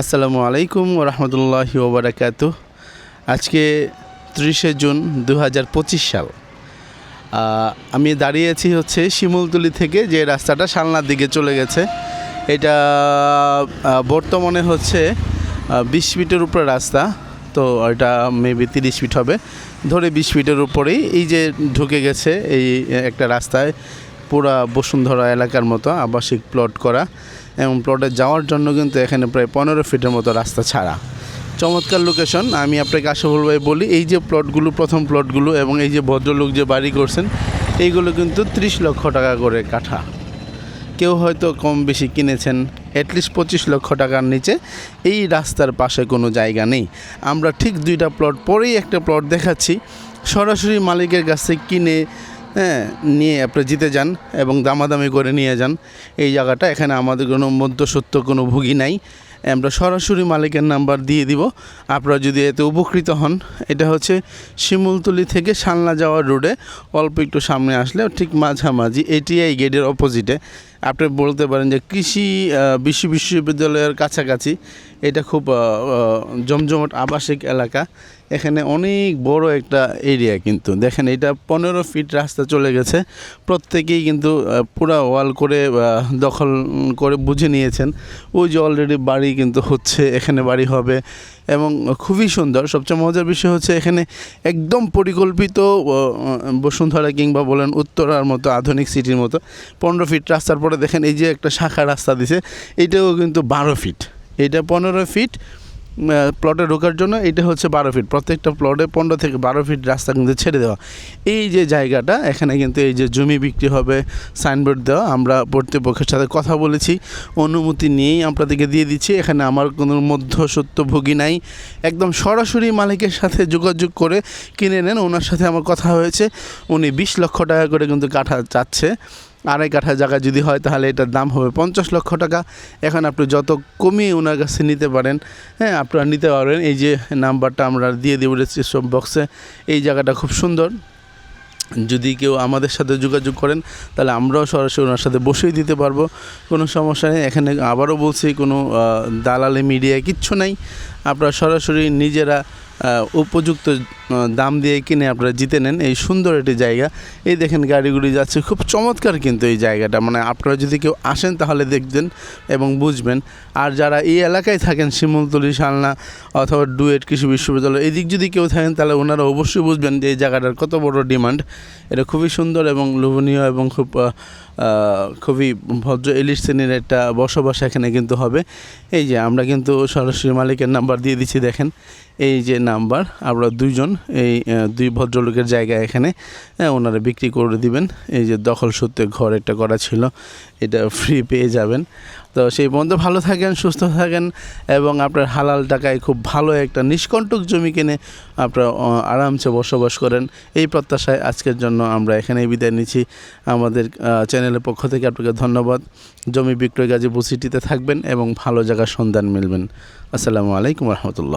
আসসালামু আলাইকুম রহমতুল্লাহি ওবরাকাতু। আজকে ত্রিশে জুন দু হাজার পঁচিশ সাল। আমি দাঁড়িয়েছি হচ্ছে শিমুলতলি থেকে যে রাস্তাটা সালনার দিকে চলে গেছে। এটা বর্তমানে হচ্ছে বিশ ফিটের উপরে রাস্তা। তো এটা মেবি তিরিশ ফিট হবে। ধরে বিশ ফিটের উপরেই এই যে ঢুকে গেছে এই একটা রাস্তায়। পুরা বসুন্ধরা এলাকার মতো আবাসিক প্লট করা এবং প্লটে যাওয়ার জন্য কিন্তু এখানে প্রায় পনেরো ফিটের মতো রাস্তা ছাড়া। চমৎকার লোকেশন আমি আপনাকে আশাফুল ভাই বলি, এই যে প্লটগুলো প্রথম প্লটগুলো এবং এই যে ভদ্রলোক যে বাড়ি করছেন, এইগুলো কিন্তু ত্রিশ লক্ষ টাকা করে কাঠা। কেউ হয়তো কম বেশি কিনেছেন অ্যাটলিস্ট পঁচিশ লক্ষ টাকার নিচে এই রাস্তার পাশে কোনো জায়গা নেই। আমরা ঠিক দুইটা প্লট পরেই একটা প্লট দেখাচ্ছি। সরাসরি মালিকের কাছে কিনে হ্যাঁ নিয়ে আপনি জিতে যান এবং দামাদামি করে নিয়ে যান। এই জায়গাটা এখানে আমাদের কোনো মধ্যসত্ত্ব কোনো ভুগি নাই। আমরা সরাসরি মালিকের নাম্বার দিয়ে দিব। আপনারা যদি এতে উপকৃত হন, এটা হচ্ছে শিমুলতলি থেকে সালনা যাওয়ার রোডে অল্প একটু সামনে আসলে ঠিক মাঝামাঝি এটিআই গেটের অপোজিটে আপনি বলতে পারেন যে কৃষি বিশ্ব বিশ্ববিদ্যালয়ের কাছাকাছি। এটা খুব জমজমট আবাসিক এলাকা। এখানে অনেক বড় একটা এরিয়া কিন্তু। দেখেন, এটা পনেরো ফিট রাস্তা চলে গেছে। প্রত্যেকেই কিন্তু পুরা ওয়াল করে দখল করে বুঝে নিয়েছেন। ওই যে অলরেডি বাড়ি কিন্তু হচ্ছে, এখানে বাড়ি হবে। এবং খুবই সুন্দর। সবচেয়ে মজার বিষয় হচ্ছে, এখানে একদম পরিকল্পিত বসুন্ধরা কিংবা বলেন উত্তরার মতো, আধুনিক সিটির মতো, পনেরো ফিট রাস্তার পরে দেখেন, এই যে একটা শাখা রাস্তা দিছে এইটাও কিন্তু বারো ফিট এটা পনেরো ফিট প্লটে ঢোকার জন্য এটা হচ্ছে বারো ফিট প্রত্যেকটা প্লটে পনেরো থেকে বারো ফিট রাস্তা কিন্তু ছেড়ে দেওয়া। এই যে জায়গাটা, এখানে কিন্তু এই যে জমি বিক্রি হবে সাইনবোর্ড দেওয়া, আমরা কর্তৃপক্ষের সাথে কথা বলেছি। অনুমতি নিয়েই আপনাদেরকে দিয়ে দিচ্ছি। এখানে আমার কোনো মধ্যসত্যভোগী নাই। একদম সরাসরি মালিকের সাথে যোগাযোগ করে কিনে নেন। ওনার সাথে আমার কথা হয়েছে। উনি বিশ লক্ষ টাকা করে কিন্তু কাঠা চাচ্ছে। আড়াই কাঠা জায়গা যদি হয়, তাহলে এটার দাম হবে পঞ্চাশ লক্ষ টাকা। এখন আপনি যত কমিয়ে ওনার কাছে নিতে পারেন হ্যাঁ আপনারা নিতে পারবেন। এই যে নাম্বারটা আমরা দিয়ে দেবো ডিসক্রিপশন বক্সে এই জায়গাটা খুব সুন্দর। যদি কেউ আমাদের সাথে যোগাযোগ করেন, তাহলে আমরাও সরাসরি ওনার সাথে বসেই দিতে পারব। কোনো সমস্যা নেই। এখানে আবারও বলছি, কোনো দালালি, মিডিয়া, কিচ্ছু নাই। আপনারা সরাসরি নিজেরা উপযুক্ত দাম দিয়ে কিনে আপনারা জিতে নেন। এই সুন্দর একটি জায়গা। এই দেখেন গাড়িগুলি যাচ্ছে। খুব চমৎকার কিন্তু এই জায়গাটা। মানে আপনারা যদি কেউ আসেন তাহলে দেখবেন এবং বুঝবেন। আর যারা এই এলাকায় থাকেন, শিমুলতলি, শালনা অথবা ডুয়েট কৃষি বিশ্ববিদ্যালয়, এদিক যদি কেউ থাকেন তাহলে ওনারা অবশ্যই বুঝবেন যে এই জায়গাটার কত বড় ডিমান্ড। এটা খুবই সুন্দর এবং লোভনীয় এবং খুব খুবই ভদ্র এলিট শ্রেণির একটা বসবাস এখানে কিন্তু হবে। এই যে আমরা কিন্তু সরাসরি মালিকের নাম্বার দিয়ে দিচ্ছি, দেখেন। এই যে নাম্বার। আমরা দুইজন এই দুই ভদ্রলোকের জায়গা এখানে ওনারা বিক্রি করে দিবেন। এই যে দখল সূত্রে ঘর একটা করা ছিল, এটা ফ্রি পেয়ে যাবেন। তো সেই পর্যন্ত ভালো থাকেন, সুস্থ থাকেন এবং আপনার হালাল টাকায় খুব ভালো একটা নিষ্কণ্টক জমি কিনে আপনারা আরামসে বসবাস করেন। এই প্রত্যাশায় আজকের জন্য আমরা এখানেই বিদায় নিচ্ছি। আমাদের চ্যানেলের পক্ষ থেকে আপনাকে ধন্যবাদ। জমি বিক্রয় গাজীপুর সিটিতে থাকবেন এবং ভালো জায়গার সন্ধান মিলবেন। আসসালামু আলাইকুম রহমতুল্লাহ।